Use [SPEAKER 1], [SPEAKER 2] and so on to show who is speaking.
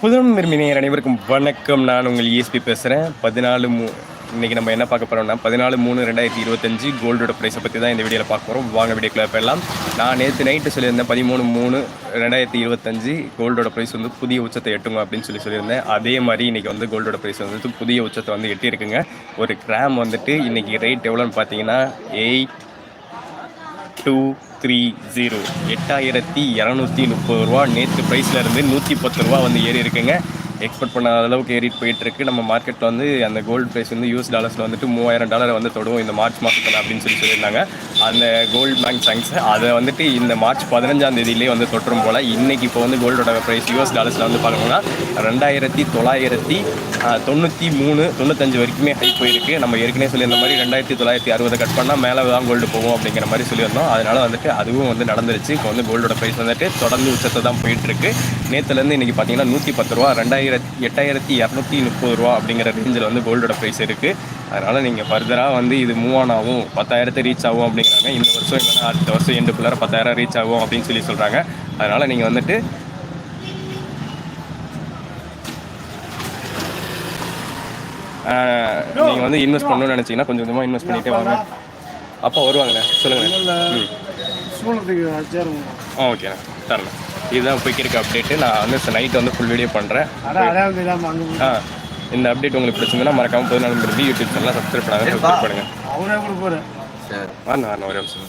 [SPEAKER 1] புதனம் விரும்பினர் அனைவருக்கும் வணக்கம். நான் உங்கள் இஎஸ்பி பேசுகிறேன் பதினாலு மூ இன்றைக்கி நம்ம என்ன பார்க்க போகிறோம்னா பதினாலு மூணு ரெண்டாயிரத்தி இருபத்தஞ்சு கோல்டோட ப்ரைஸை பற்றி தான் இந்த வீடியோவில் பார்க்க போகிறோம் வாங்க வீடியோக்குள்ள போயிடலாம். நான் நேற்று நைட்டு சொல்லியிருந்தேன் பதிமூணு மூணு ரெண்டாயிரத்தி இருபத்தஞ்சு கோல்டோட ப்ரைஸ் வந்து புதிய உச்சத்தை எட்டுங்க அப்படின்னு சொல்லி சொல்லியிருந்தேன். அதே மாதிரி இன்றைக்கி வந்து கோல்டோட ப்ரைஸ் வந்து புதிய உச்சத்தை வந்து எட்டியிருக்குங்க. ஒரு கிராம் வந்துட்டு இன்றைக்கி ரேட் எவ்வளோன்னு பார்த்தீங்கன்னா எயிட் டூ த்ரீ ஜீரோ எட்டாயிரத்தி இரநூத்தி முப்பது ரூபா. நேற்று ப்ரைஸில் இருந்து நூற்றி பத்து ரூபா வந்து ஏறி இருக்குங்க எக்ஸ்பெக்ட் பண்ணாத அளவுக்கு ஏறிட்டு போயிட்டு இருக்கு நம்ம மார்க்கெட்டில் வந்து அந்த கோல்டு ப்ரைஸ் வந்து யூஎஸ் டாலர்ஸில் வந்துட்டு மூவாயிரம் டாலரை வந்து தொடுவோம். இந்த மார்ச் மாதத்தில் அப்படின்னு சொல்லி சொல்லியிருந்தாங்க. அந்த கோல்டு பேங்க் சாங்ஸ் அதை வந்துட்டு இந்த மார்ச் பதினஞ்சாம் தேதியிலே வந்து தொற்றும் போல் இன்னைக்கு இப்போ வந்து கோல்டோட ப்ரைஸ் யூஎஸ் டாலர்ஸில் வந்து பார்க்கணும்னா ரெண்டாயிரத்தி தொள்ளாயிரத்தி தொண்ணூற்றி மூணு தொண்ணூத்தஞ்சு வரைக்குமே ஹை போயிருக்கு. நம்ம ஏற்கனவே சொல்லியிருந்த மாதிரி ரெண்டாயிரத்தி தொள்ளாயிரத்தி அறுபதை கட் பண்ணால் மேலே தான் கோல்டு போகும் அப்படிங்கிற மாதிரி சொல்லியிருந்தோம். அதனால வந்துட்டு அதுவும் வந்து நடந்துருச்சு. இப்போ வந்து கோல்டோட ப்ரைஸ் வந்துட்டு தொடர்ந்து உச்சத்தை தான் போயிட்டு இருக்கு நேற்றுலேருந்து இன்னைக்கு பார்த்தீங்கன்னா நூற்றி பத்து ரூபா ரெண்டாயிரத்தி எட்டாயிரத்தி இரநூத்தி முப்பது ரூபா அப்படிங்கிற ரேஞ்சில் வந்து கோல்டோட ப்ரைஸ் இருக்குது அதனால் நீங்கள் ஃபர்தராக வந்து இது மூவ் ஆன் ஆகும். பத்தாயிரத்தை ரீச் ஆகும் அப்படிங்கிறாங்க. இந்த வருஷம் இல்லைன்னா அடுத்த வருஷம் எண்டுக்குள்ளார பத்தாயிரம் ரீச் ஆகும் அப்படின்னு சொல்லி சொல்கிறாங்க அதனால் நீங்கள் வந்துட்டு நீங்கள் வந்து இன்வெஸ்ட் பண்ணணும்னு நினச்சிங்கன்னா கொஞ்சம் கொஞ்சமாக இன்வெஸ்ட் பண்ணிட்டே வாங்க. அப்பா வருவாங்கண்ணே சொல்லுங்கள் ஓகேண்ணே தரேண்ணே இதுதான் போய்க்கு இருக்க அப்டேட்டு நான் வந்து நைட் வந்து ஃபுல் வீடியோ பண்ணுறேன்
[SPEAKER 2] அங்கே
[SPEAKER 1] ஆ இந்த அப்டேட் உங்களுக்கு பிடிச்சிருந்தா மறக்காம பதினாலு மணி யூடியூப் சேனலாக சப்ஸ்கிரைப் பண்ணாங்க சப்ஸ்கிரைப் பண்ணுங்கள்
[SPEAKER 2] அவரே கொடுப்பாரு.
[SPEAKER 1] வாங்க வரணும் ஒரே நிமிஷம்.